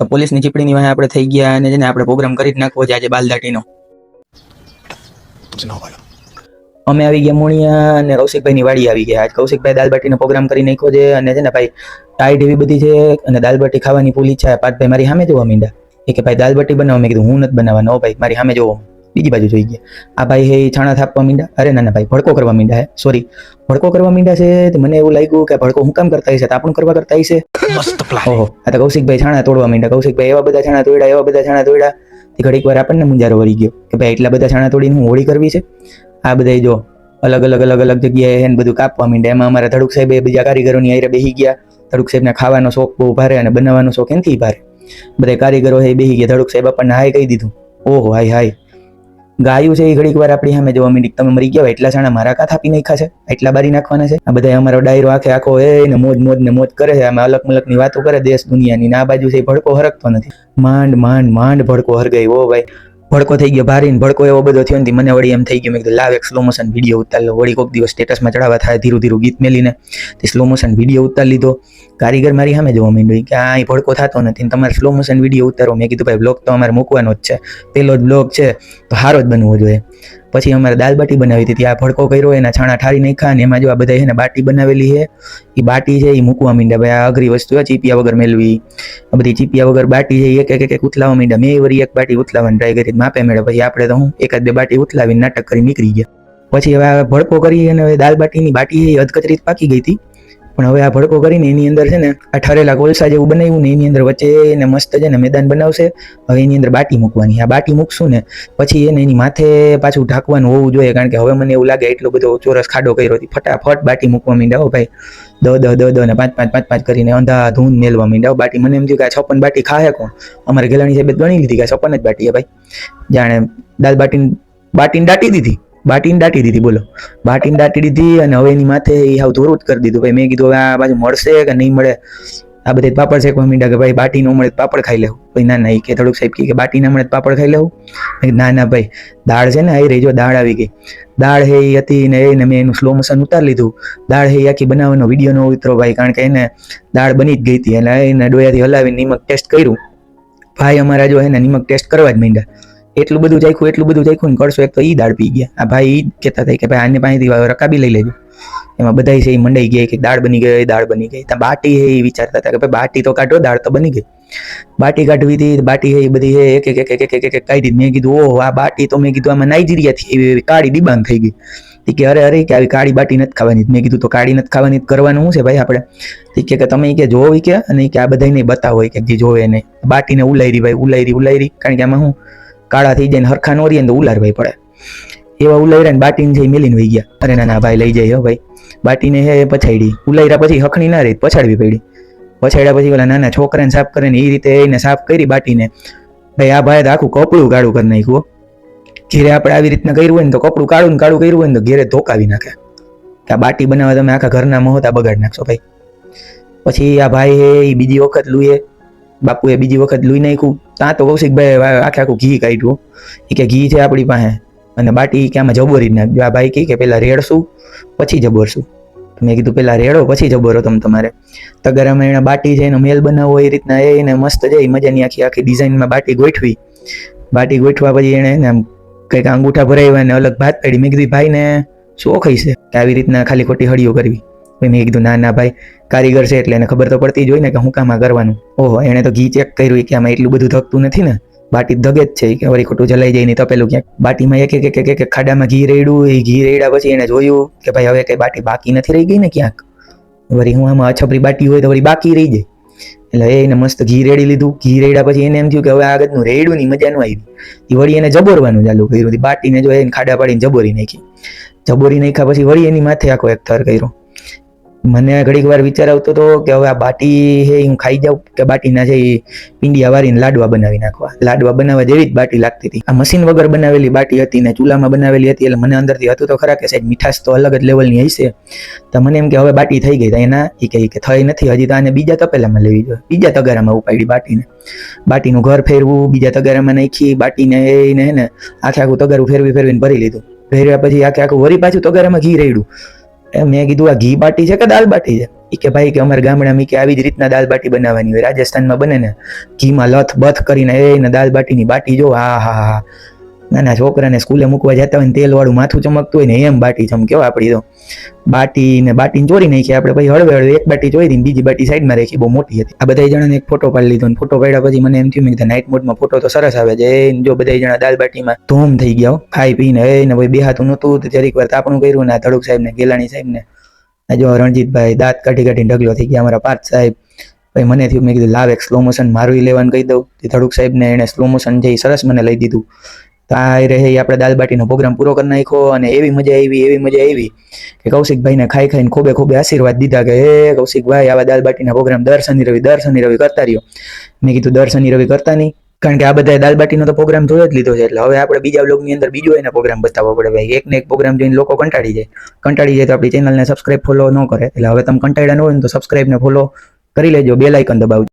તો પોલીસની ચીપડીની વાહે આપણે થઈ ગયા અને જેને આપણે પ્રોગ્રામ કરી જ નાખવો છે આજે બાલદાટીનો. અમે આવી ગયા મોણિયા અને કૌશિકભાઈની વાડી આવી ગયા. આજ કૌશિકભાઈ દાલબાટીનો પ્રોગ્રામ કરી નાખ્યો છે અને છે ને ભાઈ ટાઈટ એવી બધી છે અને દાલબાટી ખાવાની પૂરી ઈચ્છા પાટભાઈ મારી સામે જોવા મીંડા એ કે ભાઈ દાલબાટી બનાવો. મેં કીધું હું નથી બનાવવાનો. ભાઈ મારી સામે જોવો. બીજી બાજુ જોઈ ગયા. આ ભાઈ હે છાણા થાપવા માંડ્યા અરે ના ના ભાઈ ભડકો કરવા માંડ્યા હે. સોરી ભડકો કરવા માંડ્યા છે તો મને એવું લાગ્યું કે ભડકો હું કામ કરતા હશે આપણું કરવા કરતા હશે? ઓહો આ તો કૌશિકભાઈ છાણા તોડવા માંડ્યા કૌશિકભાઈ એવા બધા છાણા તોડ્યા એવા બધા છાણા તોડ્યા. તે ઘડીક વાર આપણને મુંજારો વળી ગયો કે ભાઈ એટલા બધા છાણા તોડીને હું હોળી કરવી છે? આ બધા જો અલગ અલગ અલગ અલગ જગ્યાએ એને બધું કાપવા માંડ્યા એમાં અમારા ધડુક સાહેબ એ બીજા કારીગરોની આયરે બેસી ગયા. ધડુક સાહેબને ખાવાનો શોખ બહુ ભારે અને બનાવવાનો શોખ એનથી ભારે. બધા કારીગરો હે બેસી ગયા. ધડુક સાહેબ આપણને હાય કહી દીધું. ઓહો હાય હાય. ગાયું છે એ ઘડીક વાર આપણી સામે જોવા માંડી તમે મરી ગયા એટલા સાણા મારા કાથ આપી નાખ્યા છે, એટલા બારી નાખવાના છે. આ બધા અમારો ડાયરો આખે આખો એ ને મોજ મોજ ને મોજ કરે છે, આમાં અલગ મલકની વાતો કરે, દેશ દુનિયાની ને બાજુ છે ભડકો હરકતો નથી. માંડ માંડ માંડ ભડકો હરગાઈ, ઓ ભાઈ. ભડકો થઈ ગયો, ભારીને ભડકો એવો બધો થયો નથી મને વળી એમ થઈ ગયું. મેં કીધું, લાવ એક સ્લો મોશન વીડિયો ઉતાર લો. વળી કોઈક દિવસ સ્ટેટસમાં ચડાવવા થાય, ધીરું ધીરું ગીત મેલીને તે સ્લો મોશન વીડિયો ઉતાર લીધો. કારીગર મારી સામે જોવા માંડ્યો, કે આ ભડકો થતો નથી તમારે સ્લો મોશન વીડિયો ઉતારો મેં કીધું, ભાઈ બ્લોગ તો અમારે મૂકવાનો જ છે. પેલો જ બ્લોગ છે, તો સારો જ બનવો જોઈએ. પછી અમારે દાલ બાટી બનાવી હતી આ ભડકો કર્યો, એના છાણા ઠારી નાખ્યા અને એમાં જો આ બધા છે ને બાટી બનાવેલી છે એ બાટી છે એ મૂકવા માંડ્યા, ભાઈ, આ અઘરી વસ્તુ ચીપિયા વગર મેળવી આ બધી ચીપિયા વગર બાટી છે એક એક એક ઉથલાવા માંડ્યા. મેં વળી એક બાટી ઉથલાવાની ટ્રાય કરી, માપે મેળે પછી આપણે તો હું એકાદ બે બાટી ઉથલાવીને નાટક કરી નીકળી ગયા. પછી હવે ભડકો કરી અને દાલ બાટીની બાટી એ અધકચરી પાકી ગઈ હતી. પણ હવે આ ભડકો કરીને એની અંદર છે ને આ ઠરેલા કોલસા જેવું બનાવ્યું ને એની અંદર વચ્ચે એને મસ્ત છે ને મેદાન બનાવશે. હવે એની અંદર બાટી મૂકવાની. આ બાટી મૂકશું ને પછી એને એની માથે પાછું ઢાંકવાનું હોવું જોઈએ, કારણ કે હવે મને એવું લાગે એટલો બધો ચોરસ ખાડો કર્યો હતી ફટાફટ બાટી મૂકવા માંડ્યા ભાઈ. દ દ દ દ ને પાંચ પાંચ પાંચ પાંચ કરીને અંધા ધૂન મેલવા માંડ્યા બાટી. મને એમ થયું કે આ છપ્પન બાટી ખાહે કોણ? અમારે ગેલાણી સાહેબે ગણી લીધી કે છપ્પન જ બાટી ભાઈ. જાણે દાલ બાટી બાટીને દાટી દીધી. બાટીને દાટી દીધી, બોલો. બાટીને દાટી દીધી અને હવે એની માથે એ હાવ ધોરું જ કરી દીધું. ભાઈ મેં કીધું હવે આ બાજુ મળશે કે નહીં મળે? આ બધા પાપડ શેકવા મીંડા કે ભાઈ બાટી ન મળે પાપડ ખાઈ લેવું. ભાઈ, ના ના એ કે થોડુંક સાહેબ કે બાટી ના મળે પાપડ ખાઈ લેવું. ના ના, ભાઈ, દાળ છે ને આવી રહી જો, દાળ આવી ગઈ. દાળ હે હતી ને એને મેં એનું સ્લો મોશન ઉતારી લીધું. દાળ હે આખી બનાવવાનો વીડિયો નો ઉતરો ભાઈ, કારણ કે એને દાળ બની જ ગઈ હતી. એટલે એને ડોયાથી હલાવીને નિમક ટેસ્ટ કર્યું. ભાઈ અમારા જો એને નિમક ટેસ્ટ કરવા જ માંડ્યા. એટલું બધું જાખ્યું એટલું બધું જાખ્યું ને કરશો એક તો એ દાળ પી ગયા. આ ભાઈ કહેતા થાય કે ભાઈ આને પાસેથી રકાબી લઈ લેજો. એમાં બધા છે એ મંડાઈ ગયા કે દાળ બની ગઈ, દાળ બની ગઈ. ત્યાં બાટી હે એ વિચારતા હતા કે ભાઈ બાટી તો કાઢો, દાળ તો બની ગઈ. બાટી કાઢવી હતી, બાટી હે એ બધી હે એક એક એક એક એક એક કાઢી મેં કીધું, ઓહો, આ બાટી તો મેં કીધું આમાં નાઇજીરિયાથી એવી કાળી ડિબાંગ થઈ ગઈ. તી કે, અરે અરે, કે આવી કાળી બાટી નથી ખાવાની. મેં કીધું, તો કાળી નથી ખાવાની તો કરવાનું શું છે ભાઈ આપણે ઈ કે તમે કે જોવો કે, અને કે આ બધાને બતાવો કે જે જોવે એને. બાટીને ઉલાયરી ભાઈ, ઉલાયરી ઉલાયરી. કારણ કે આમાં હું કાળા થઈ જાય હરખા નો રહીએ તો ઉલાર ભાઈ પડે. એવા ઉલાયરા ને બાટીને જઈ મેલીને વહી ગયા. અરે ના ના ભાઈ લઈ જાય હો ભાઈ. બાટીને હે પછાડી ઉલાયરા પછી હખણી ના રહી, પછાડવી પડી. પછાડ્યા પછી ઓલા નાના છોકરાને સાફ કરે ને એ રીતે એને સાફ કરી બાટીને, ભાઈ, આ ભાઈ તો આખું કપડું કાળું કરી નાખ્યું. ઘેરે આપણે આવી રીતના કર્યું હોય ને તો કપડું કાળું કાળું કર્યું હોય ને તો ઘેરે ધોકાવી નાખે. કે આ બાટી બનાવવા તમે આખા ઘરના મહોતા બગાડ નાખશો ભાઈ. પછી આ ભાઈ ઈ બીજી વખત લુએ, બાપુએ બીજી વખત લુઈ નાખ્યું. ત્યાં તો કૌશિકભાઈ આખે આખું ઘી કાઢ્યું. એ કે ઘી છે આપણી પાસે. અને બાટી કે આમાં જબોરી જ નાખજો આ ભાઈ કહે કે પહેલાં રેડશું, પછી જબોરશું. મેં કીધું પહેલા રેડો, પછી જબોરો તમે તમારે. તગારામાં એને બાટી છે એનો મેલ બનાવવો એ રીતના. એને મસ્ત જઈ મજાની આખી આખી ડિઝાઇનમાં બાટી ગોઠવી. બાટી ગોઠવા પછી એને આમ કંઈક અંગૂઠા ભરાવ્યા ને અલગ ભાત પાડી મેં કીધું ભાઈને શોખ હશે કે આવી રીતના ખાલી ખોટી હળીઓ કરવી. પછી મેં કીધું, ના ના ભાઈ, કારીગર છે એટલે એને ખબર તો પડતી જ હોય ને કે હું કામ આ કરવાનું. ઓહો, એણે તો ઘી ચેક કર્યું કે આમાં એટલું બધું ધકતું નથી ને, બાટી ધગે જ છે કે, વળી ખોટું જલાઈ જાય નહીં તપેલું ક્યાંક. બાટીમાં એક એક એક ખાડામાં ઘી રેડ્યું એ ઘી રેડ્યા પછી એને જોયું કે ભાઈ હવે કંઈ બાટી બાકી નથી રહી ગઈ ને ક્યાંક. વળી હું આમાં અછપરી બાટી હોય તો વળી બાકી રહી જાય. એટલે એને મસ્ત ઘી રેડી લીધું. ઘી રેડ્યા પછી એને એમ થયું કે હવે આગળનું રેડું ની મજાનું આવી એ વળી એને જબોરવાનું ચાલુ કર્યું. બાટીને જો એને ખાડા પાડીને જબોરી નાખી. જબોરી નાખ્યા પછી વળી એની માથે આખો એક થર કર્યો. મને ઘડીક વાર વિચાર આવતો હતો કે હવે આ બાટી હે હું ખાઈ જાઉં કે બાટીના છે એ પિંડિયા વાળીને લાડવા બનાવી નાખવા. લાડવા બનાવવા જેવી જ બાટી લાગતી હતી. આ મશીન વગર બનાવેલી બાટી હતી ને ચૂલામાં બનાવેલી હતી એટલે મને અંદરથી હતું તો ખરા કે સાહેબ મીઠાશ તો અલગ જ લેવલની હશે. તો મને એમ કે હવે બાટી થઈ ગઈ તો એના એ કે કે થઈ નથી, હજી તો આને બીજા તપેલામાં લેવી જોઈએ. બીજા તગારામાં ઉપાડી બાટીને. બાટીનું ઘર ફેરવું, બીજા તગારામાં નાખી, બાટીને એને ને આખે આખું તગારું ફેરવી ફેરવીને ભરી લીધું. ફેરવ્યા પછી આખે આખું વરી પાછું તગારામાં ઘી રેડ્યું. મેં કીધું, આ ઘી બાટી છે કે દાલ બાટી છે? એ કે, ભાઈ, કે અમારા ગામડામાં કે આવી જ રીતના દાલ બાટી બનાવવાની હોય. રાજસ્થાનમાં બને ને ઘીમાં લથ બથ કરીને એને દાલ બાટીની બાટી જો હા હા હા. નાના છોકરાને સ્કૂલે મૂકવા જતા હોય ને તેલ વાળું માથું ચમકતું હોય ને એમ બાટી ચમક્યો આપણી તો. બાટી ને બાટીને ચોરી નાખી આપણે પછી હળવે હળવે એક બાટી ચોરી ને બીજી બાટી સાઈડમાં રાખી, બહુ મોટી હતી. આ બધા જણાને એક ફોટો પાડી લીધો ને ફોટો પાડ્યા પછી મને એમ થયું કે નાઇટ મોડમાં ફોટો તો સરસ આવે છે. જો બધા જણા દાલ બાટીમાં ધૂમ થઈ ગયા. ખાઈ પીને એ ને ભાઈ બેહાતું નહોતું તો જરીક વાર તાપણું કર્યું ને ધડુક સાહેબ ને ગેલાણી સાહેબ ને જો રણજીતભાઈ દાંત કાઢી કાઢીને ઢગલો થઈ ગયા અમારા પાર્થ સાહેબ. પછી મને થયું મેં કીધું લાવ એક સ્લો મોશન મારું લેવાનું કહી દઉં. તે ધડુક સાહેબને એણે સ્લો મોશન જે સરસ મને લઈ દીધું. તો આ રહે આપણે દાલ બાટીનો પ્રોગ્રામ પૂરો કરી નાખ્યો અને એવી મજા આવી, એવી મજા આવી કે કૌશિકભાઈને ખાઈ ખાઈને ખોબે ખોબે આશીર્વાદ દીધા કે, હે કૌશિકભાઈ, આવા દાલ બાટીના પ્રોગ્રામ દર શનિ રવિ, દર શનિ રવિ કરતા રહ્યો. મેં કીધું, દર શનિ રવિ કરતા નહીં. કારણ કે આ બધા દાલ બાટીનો તો પ્રોગ્રામ જોયો જ લીધો છે, એટલે હવે આપણે બીજા બ્લોગની અંદર બીજો એને પ્રોગ્રામ બતાવવો પડે ભાઈ. એકને એક પ્રોગ્રામ જોઈને લોકો કંટાળી જાય. કંટાળી જાય તો આપણી ચેનલને સબસ્ક્રાઇબ ફોલો ન કરે. એટલે હવે તમે કંટાળ્યા ન હોય તો સબસ્ક્રાઇબને ફોલો કરી લેજો બે લાઇકન દબાવજો.